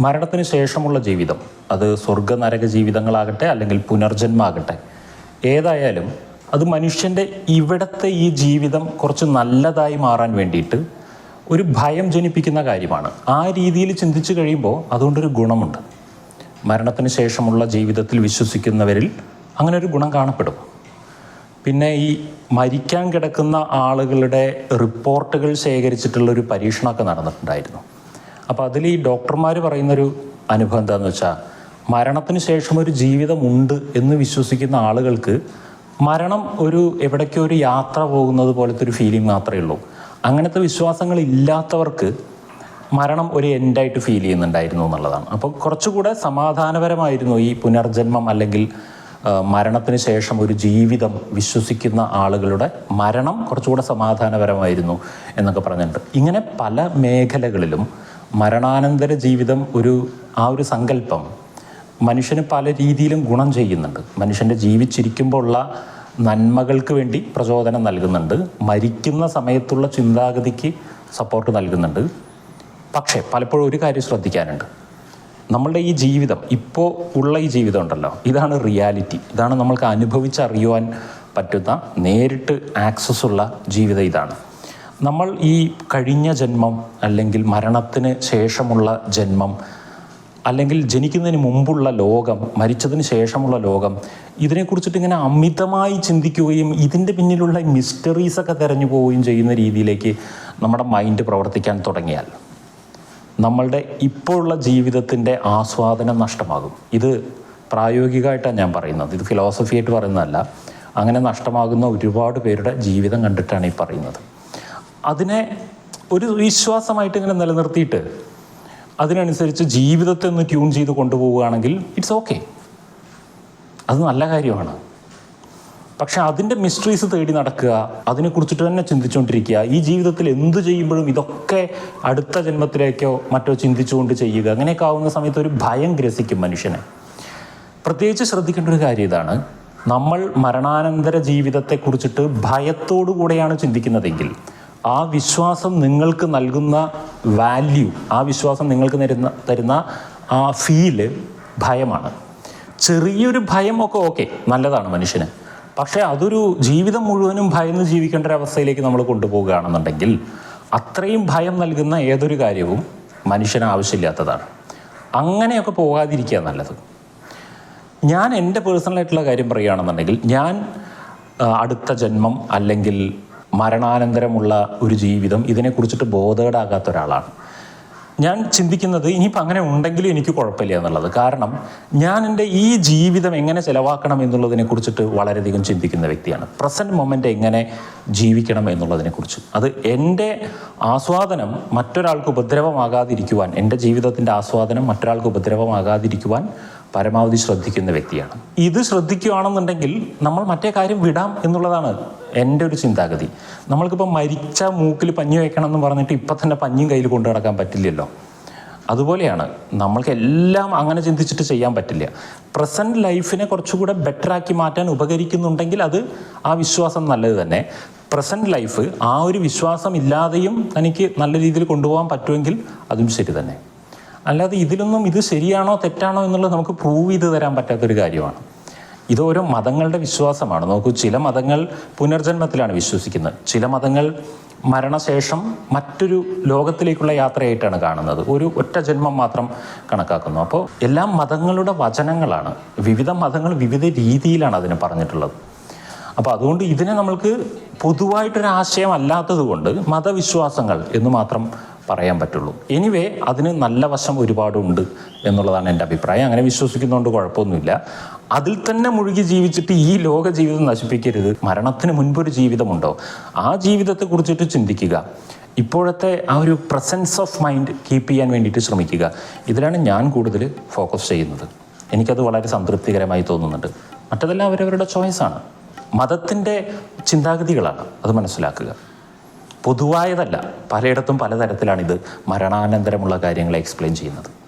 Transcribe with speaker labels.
Speaker 1: മരണത്തിന് ശേഷമുള്ള ജീവിതം അത് സ്വർഗ നരക ജീവിതങ്ങളാകട്ടെ അല്ലെങ്കിൽ പുനർജന്മാകട്ടെ ഏതായാലും അത് മനുഷ്യന്റെ ഇവിടത്തെ ഈ ജീവിതം കുറച്ച് നല്ലതായി മാറാൻ വേണ്ടിയിട്ട് ഒരു ഭയം ജനിപ്പിക്കുന്ന കാര്യമാണ്. ആ രീതിയിൽ ചിന്തിച്ചു കഴിയുമ്പോൾ അതുകൊണ്ടൊരു ഗുണമുണ്ട്. മരണത്തിന് ശേഷമുള്ള ജീവിതത്തിൽ വിശ്വസിക്കുന്നവരിൽ അങ്ങനെ ഒരു ഗുണം കാണപ്പെടും. പിന്നെ ഈ മരിക്കാൻ കിടക്കുന്ന ആളുകളുടെ റിപ്പോർട്ടുകൾ ശേഖരിച്ചിട്ടുള്ള ഒരു പരീക്ഷണമൊക്കെ നടന്നിട്ടുണ്ടായിരുന്നു. അപ്പോൾ അതിൽ ഈ ഡോക്ടർമാർ പറയുന്നൊരു അനുഭവം എന്താണെന്ന് വെച്ചാൽ മരണത്തിന് ശേഷം ഒരു ജീവിതമുണ്ട് എന്ന് വിശ്വസിക്കുന്ന ആളുകൾക്ക് മരണം ഒരു എവിടേക്കോ ഒരു യാത്ര പോകുന്നത് പോലത്തെ ഒരു ഫീലിംഗ് മാത്രമേ ഉള്ളൂ. അങ്ങനത്തെ വിശ്വാസങ്ങൾ ഇല്ലാത്തവർക്ക് മരണം ഒരു എൻഡായിട്ട് ഫീൽ ചെയ്യുന്നുണ്ടായിരുന്നു എന്നുള്ളതാണ്. അപ്പോൾ കുറച്ചുകൂടെ സമാധാനപരമായിരുന്നു ഈ പുനർജന്മം അല്ലെങ്കിൽ മരണത്തിന് ശേഷം ഒരു ജീവിതം വിശ്വസിക്കുന്ന ആളുകളുടെ മരണം കുറച്ചുകൂടെ സമാധാനപരമായിരുന്നു എന്നൊക്കെ പറഞ്ഞിട്ടുണ്ട്. ഇങ്ങനെ പല മേഖലകളിലും മരണാനന്തര ജീവിതം ഒരു ആ ഒരു സങ്കല്പം മനുഷ്യന് പല രീതിയിലും ഗുണം ചെയ്യുന്നുണ്ട്. മനുഷ്യന്റെ ജീവിച്ചിരിക്കുമ്പോൾ ഉള്ള നന്മകൾക്ക് വേണ്ടി പ്രചോദനം നൽകുന്നുണ്ട്. മരിക്കുന്ന സമയത്തുള്ള ചിന്താഗതിക്ക് സപ്പോർട്ട് നൽകുന്നുണ്ട്. പക്ഷേ പലപ്പോഴും ഒരു കാര്യം ശ്രദ്ധിക്കാനുണ്ട്. നമ്മളുടെ ഈ ജീവിതം ഇപ്പോൾ ഉള്ള ഈ ജീവിതം ഉണ്ടല്ലോ ഇതാണ് റിയാലിറ്റി ഇതാണ് നമ്മൾക്ക് അനുഭവിച്ചറിയുവാൻ പറ്റുന്ന നേരിട്ട് ആക്സസ് ഉള്ള ജീവിതം ഇതാണ്. നമ്മൾ ഈ കഴിഞ്ഞ ജന്മം അല്ലെങ്കിൽ മരണത്തിന് ശേഷമുള്ള ജന്മം അല്ലെങ്കിൽ ജനിക്കുന്നതിന് മുമ്പുള്ള ലോകം മരിച്ചതിന് ശേഷമുള്ള ലോകം ഇതിനെക്കുറിച്ചിട്ട് ഇങ്ങനെ അമിതമായി ചിന്തിക്കുകയും ഇതിന്റെ പിന്നിലുള്ള മിസ്റ്ററീസൊക്കെ തിരഞ്ഞു പോവുകയും ചെയ്യുന്ന രീതിയിലേക്ക് നമ്മുടെ മൈൻഡ് പ്രവർത്തിക്കാൻ തുടങ്ങിയാൽ നമ്മളുടെ ഇപ്പോഴുള്ള ജീവിതത്തിന്റെ ആസ്വാദനം നഷ്ടമാകും. ഇത് പ്രായോഗികമായിട്ടാണ് ഞാൻ പറയുന്നത്. ഇത് ഫിലോസഫി ആയിട്ട് പറയുന്നതല്ല. അങ്ങനെ നഷ്ടമാകുന്ന ഒരുപാട് പേരുടെ ജീവിതം കണ്ടിട്ടാണ് ഈ പറയുന്നത്. അതിനെ ഒരു വിശ്വാസമായിട്ട് ഇങ്ങനെ നിലനിർത്തിയിട്ട് അതിനനുസരിച്ച് ജീവിതത്തെ ഒന്ന് ട്യൂൺ ചെയ്ത് കൊണ്ടുപോവുകയാണെങ്കിൽ ഇറ്റ്സ് ഓക്കെ അത് നല്ല കാര്യമാണ്. പക്ഷെ അതിന്റെ മിസ്റ്ററീസ് തേടി നടക്കുക അതിനെക്കുറിച്ചിട്ട് തന്നെ ചിന്തിച്ചുകൊണ്ടിരിക്കുക ഈ ജീവിതത്തിൽ എന്ത് ചെയ്യുമ്പോഴും ഇതൊക്കെ അടുത്ത ജന്മത്തിലേക്കോ മറ്റോ ചിന്തിച്ചുകൊണ്ട് ചെയ്യുക അങ്ങനെയൊക്കെ ആവുന്ന സമയത്ത് ഒരു ഭയം ഗ്രസിക്കും മനുഷ്യനെ. പ്രത്യേകിച്ച് ശ്രദ്ധിക്കേണ്ട ഒരു കാര്യം ഇതാണ്. നമ്മൾ മരണാനന്തര ജീവിതത്തെക്കുറിച്ചിട്ട് ഭയത്തോടു കൂടെയാണ് ചിന്തിക്കുന്നതെങ്കിൽ ആ വിശ്വാസം നിങ്ങൾക്ക് നൽകുന്ന വാല്യൂ ആ വിശ്വാസം നിങ്ങൾക്ക് തരുന്ന തരുന്ന ആ ഫീൽ ഭയമാണ്. ചെറിയൊരു ഭയമൊക്കെ ഓക്കെ നല്ലതാണ് മനുഷ്യന്. പക്ഷേ അതൊരു ജീവിതം മുഴുവനും ഭയന്ന് ജീവിക്കേണ്ട ഒരു അവസ്ഥയിലേക്ക് നമ്മൾ കൊണ്ടുപോവുകയാണെന്നുണ്ടെങ്കിൽ അത്രയും ഭയം നൽകുന്ന ഏതൊരു കാര്യവും മനുഷ്യന് ആവശ്യമില്ലാത്തതാണ്. അങ്ങനെയൊക്കെ പോകാതിരിക്കുക നല്ലത്. ഞാൻ എന്റെ പേഴ്സണലായിട്ടുള്ള കാര്യം പറയുകയാണെന്നുണ്ടെങ്കിൽ ഞാൻ അടുത്ത ജന്മം അല്ലെങ്കിൽ മരണാനന്തരമുള്ള ഒരു ജീവിതം ഇതിനെക്കുറിച്ചിട്ട് ബോധേഡാകാത്ത ഒരാളാണ്. ഞാൻ ചിന്തിക്കുന്നത് ഇനിയിപ്പോൾ അങ്ങനെ ഉണ്ടെങ്കിലും എനിക്ക് കുഴപ്പമില്ല എന്നുള്ളത്. കാരണം ഞാൻ എന്റെ ഈ ജീവിതം എങ്ങനെ ചിലവാക്കണം എന്നുള്ളതിനെ കുറിച്ചിട്ട് വളരെയധികം ചിന്തിക്കുന്ന വ്യക്തിയാണ്. പ്രസന്റ് മൊമെന്റ് എങ്ങനെ ജീവിക്കണം എന്നുള്ളതിനെക്കുറിച്ച് അത് എന്റെ ആസ്വാദനം മറ്റൊരാൾക്ക് ഉപദ്രവമാകാതിരിക്കുവാൻ എന്റെ ജീവിതത്തിന്റെ ആസ്വാദനം മറ്റൊരാൾക്ക് ഉപദ്രവമാകാതിരിക്കുവാൻ പരമാവധി ശ്രദ്ധിക്കുന്ന വ്യക്തിയാണ്. ഇത് ശ്രദ്ധിക്കുകയാണെന്നുണ്ടെങ്കിൽ നമ്മൾ മറ്റേ കാര്യം വിടാം എന്നുള്ളതാണ് എന്റെ ഒരു ചിന്താഗതി. നമ്മൾക്കിപ്പോൾ മരിച്ച മൂക്കിൽ പഞ്ഞി വയ്ക്കണം എന്ന് പറഞ്ഞിട്ട് ഇപ്പം തന്നെ പഞ്ഞിയും കയ്യിൽ കൊണ്ടു നടക്കാൻ പറ്റില്ലല്ലോ. അതുപോലെയാണ് നമ്മൾക്ക് എല്ലാം അങ്ങനെ ചിന്തിച്ചിട്ട് ചെയ്യാൻ പറ്റില്ല. പ്രസന്റ് ലൈഫിനെ കുറച്ചുകൂടെ ബെറ്ററാക്കി മാറ്റാൻ ഉപകരിക്കുന്നുണ്ടെങ്കിൽ അത് ആ വിശ്വാസം നല്ലത് തന്നെ. പ്രസന്റ് ലൈഫ് ആ ഒരു വിശ്വാസം ഇല്ലാതെയും തനിക്ക് നല്ല രീതിയിൽ കൊണ്ടുപോകാൻ പറ്റുമെങ്കിൽ അതും ശരി തന്നെ. അല്ലാതെ ഇതിലൊന്നും ഇത് ശരിയാണോ തെറ്റാണോ എന്നുള്ളത് നമുക്ക് പ്രൂവ് ചെയ്ത് തരാൻ പറ്റാത്തൊരു കാര്യമാണ്. ഇത് ഓരോ മതങ്ങളുടെ വിശ്വാസമാണ്. നോക്കൂ ചില മതങ്ങൾ പുനർജന്മത്തിലാണ് വിശ്വസിക്കുന്നത്. ചില മതങ്ങൾ മരണശേഷം മറ്റൊരു ലോകത്തിലേക്കുള്ള യാത്രയായിട്ടാണ് കാണുന്നത്. ഒരു ഒറ്റ ജന്മം മാത്രം കണക്കാക്കുന്നു. അപ്പോൾ എല്ലാ മതങ്ങളുടെ വചനങ്ങളാണ്. വിവിധ മതങ്ങൾ വിവിധ രീതിയിലാണ് അതിനെ പറഞ്ഞിട്ടുള്ളത്. അപ്പോൾ അതുകൊണ്ട് ഇതിനെ നമ്മൾക്ക് പൊതുവായിട്ടൊരു ആശയം അല്ലാത്തത് കൊണ്ട് മതവിശ്വാസങ്ങൾ എന്ന് മാത്രം പറയാൻ പറ്റുള്ളൂ. എനിവേ അതിന് നല്ല വശം ഒരുപാടുണ്ട് എന്നുള്ളതാണ് എന്റെ അഭിപ്രായം. അങ്ങനെ വിശ്വസിക്കുന്നതുകൊണ്ട് കുഴപ്പമൊന്നുമില്ല. അതിൽ തന്നെ മുഴുകി ജീവിച്ചിട്ട് ഈ ലോക ജീവിതം നശിപ്പിക്കരുത്. മരണത്തിന് മുൻപൊരു ജീവിതമുണ്ടോ? ആ ജീവിതത്തെ കുറിച്ചിട്ട് ചിന്തിക്കുക. ഇപ്പോഴത്തെ ആ ഒരു പ്രസൻസ് ഓഫ് മൈൻഡ് കീപ്പ് ചെയ്യാൻ വേണ്ടിയിട്ട് ശ്രമിക്കുക. ഇതിലാണ് ഞാൻ കൂടുതൽ ഫോക്കസ് ചെയ്യുന്നത്. എനിക്കത് വളരെ സംതൃപ്തികരമായി തോന്നുന്നുണ്ട്. മറ്റതെല്ലാം അവരവരുടെ ചോയ്സാണ് മതത്തിന്റെ ചിന്താഗതികളാണ് അത് മനസ്സിലാക്കുക. പൊതുവായതല്ല പലയിടത്തും പലതരത്തിലാണിത്. മരണാനന്തരമുള്ള കാര്യങ്ങളെ എക്സ്പ്ലെയിൻ ചെയ്യുന്നത്.